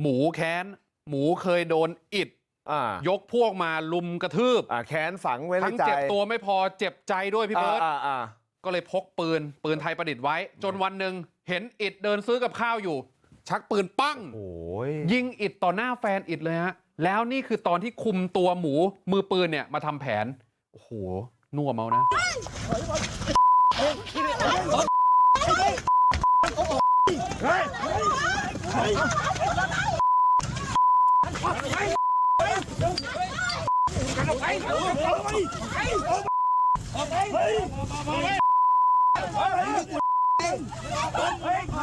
หมูแค้นหมูเคยโดนอิดอ่ายกพวกมาลุมกระทืบอ่าแค้นฝังไว้ในทั้งใจเจ็บตัวไม่พอเจ็บใจด้วยพี่เบิร์ตอ่าอ่าก็เลยพกปืนปืนไทยประดิษฐ์ไว้ จนวันหนึ่งเห็นอิดเดินซื้อกับข้าวอยู่ ชักปืนปั้งโอ้ยยิงอิดต่อหน้าแฟนอิดเลยฮะแล้วนี่คือตอนที่คุมตัวหมูมือปืนเนี่ยมาทำแผนโอ้โหนัวเมานะ ถ่า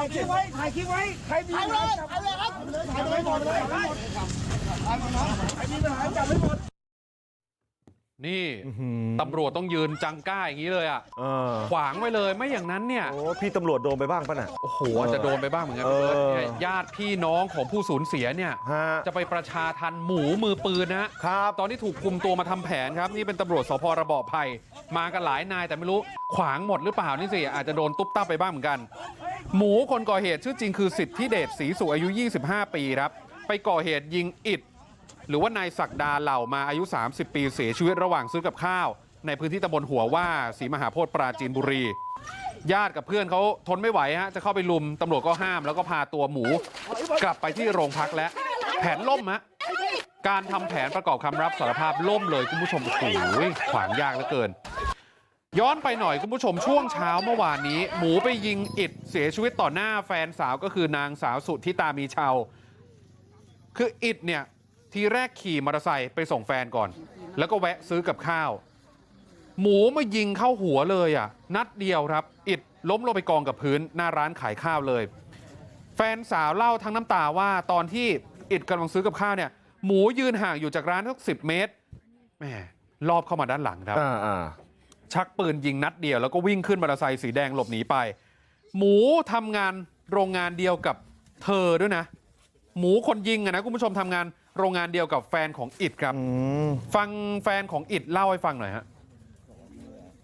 ยคลิปไว้ถ่ายคลิปไว้ใครมีปัญหาจับเลยครับจับไม่หมดเลยใครมีปัญหาจับไม่หมด นี่อื้อหือตำรวจต้องยืนจังก้าอย่างนี้เลยอะเออขวางไว้เลยไม่อย่างนั้นเนี่ยโอ้พี่ตำรวจโดนไปบ้างป่ะน่ะโอ้โหอาจจะโดนไปบ้างเหมือนกันเออพี่เบิร์ตเนี่ยญาติพี่น้องของผู้สูญเสียเนี่ยฮะจะไปประชาทันหมูมือปืนนะครับตอนที่ถูกคุมตัวมาทำแผนครับนี่เป็นตำรวจสพระเบาะไผ่มากันหลายนายแต่ไม่รู้ขวางหมดหรือเปล่านี่สิอาจจะโดนตุ๊บตับไปบ้างเหมือนกัน หมูคนก่อเหตุชื่อจริงคือสิทธิเดชศรีสุอายุ 25 ปีครับไปก่อเหตุยิงอิด หรือว่านายศักดาเหล่ามาอายุ 30 ปีเสียชีวิตระหว่างซื้อกับข้าว ในพื้นที่ตำบลหัวว่าศรีมหาโพธิ์ปราจีนบุรี ญาติกับเพื่อนเขาทนไม่ไหวฮะจะเข้าไปลุมตำรวจก็ห้ามแล้วก็พาตัวหมู กลับไปที่โรงพักและแผนล่มฮะการทำแผนประกอบคำรับสารภาพล่มเลยคุณผู้ชมโอ้โหขวางยากเหลือเกิน ย้อนไปหน่อยคุณผู้ชมช่วงเช้าเมื่อวานนี้ หมูไปยิงอิดเสียชีวิตต่อหน้าแฟนสาวก็คือนางสาวสุทธิตามีชาวคืออิดเนี่ย ทีแรกขี่มอเตอร์ไซค์ไปส่งแฟนก่อนแล้วก็แวะซื้อกับข้าวหมูมายิงเข้าหัวเลยอะนัดเดียวครับอิดล้มลงไปกองกับพื้นหน้าร้านขายข้าวเลย แฟนสาวเล่าทั้งน้ำตาว่าตอนที่อิดกำลังซื้อกับข้าวเนี่ย หมูยืนห่างอยู่จากร้านสักสิบเมตรแหมรอบเข้ามาด้านหลังครับอ่าอ่าชักปืนยิงนัดเดียวแล้วก็วิ่งขึ้นมอเตอร์ไซค์สีแดงหลบหนีไป หมูทำงานโรงงานเดียวกับเธอด้วยนะ หมูคนยิงอะนะคุณผู้ชมทำงาน โรงงานเดียวกับแฟนของอิดครับอืมฟังแฟนของอิดเล่าให้ฟังหน่อยฮะ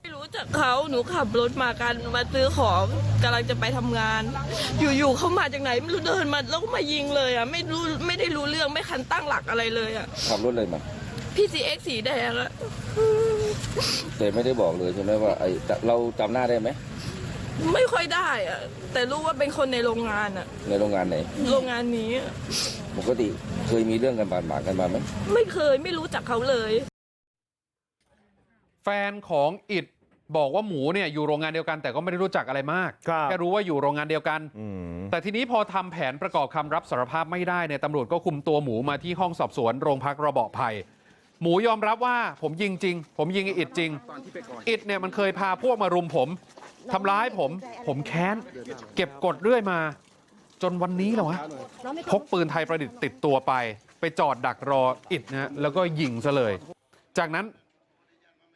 ไม่รู้จักเขาหนูขับรถมากันมาซื้อของกำลังจะไปทำงาน อยู่ๆเขามาจากไหนไม่รู้เดินมาแล้วก็มายิงเลยอะไม่รู้ไม่ได้รู้เรื่องไม่คันตั้งหลักอะไรเลยอะขับรถเลยมาพี่ซีเอ็กสีแดงอะแต่ไม่ได้บอกเลยใช่ไหมว่าไอ้จะเราจำหน้าได้ไหม ไม่ค่อยได้อะแต่รู้ว่าเป็นคนในโรงงานอะในโรงงานไหน โรงงานนี้อะปกติเคยมีเรื่องกันบาดหมางกันมาไหม ไม่เคยไม่รู้จักเขาเลย แฟนของอิดบอกว่าหมูเนี่ยอยู่โรงงานเดียวกันแต่ก็ไม่ได้รู้จักอะไรมากครับ แค่รู้ว่าอยู่โรงงานเดียวกัน อืมแต่ทีนี้พอทำแผนประกอบคำรับสารภาพไม่ได้เนี่ยตำรวจก็คุมตัวหมูมาที่ห้องสอบสวนโรงพักระเบาะไผ่หมูยอมรับว่าผมยิงจริง ผมยิงไอ้อิดจริง อิดเนี่ยมันเคยพาพวกมารุมผม ทำร้ายผมผมแค้นเก็บกดเรื่อยมาจนวันนี้แหละวะพกปืนไทยประดิษฐ์ติดตัวไป ไปจอดดักรออิดนะฮะแล้วก็ยิงซะเลย จากนั้น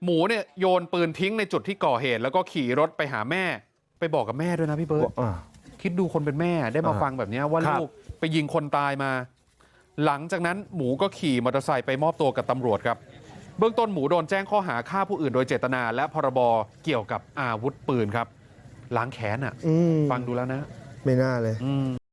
หมูเนี่ยโยนปืนทิ้งในจุดที่ก่อเหตุ แล้วก็ขี่รถไปหาแม่ ไปบอกกับแม่ด้วยนะพี่เบิร์ตอ่าคิดดูคนเป็นแม่ได้มาอ่าฟังแบบเนี้ยว่าครับลูกไปยิงคนตายมา หลังจากนั้นหมูก็ขี่มอเตอร์ไซค์ไปมอบตัวกับตำรวจครับ เบื้องต้นหมูโดนแจ้งข้อหาฆ่าผู้อื่นโดยเจตนาและพรบเกี่ยวกับอาวุธปืนครับล้างแค้นอะอืมฟังดูแล้วนะไม่น่าเลยอืม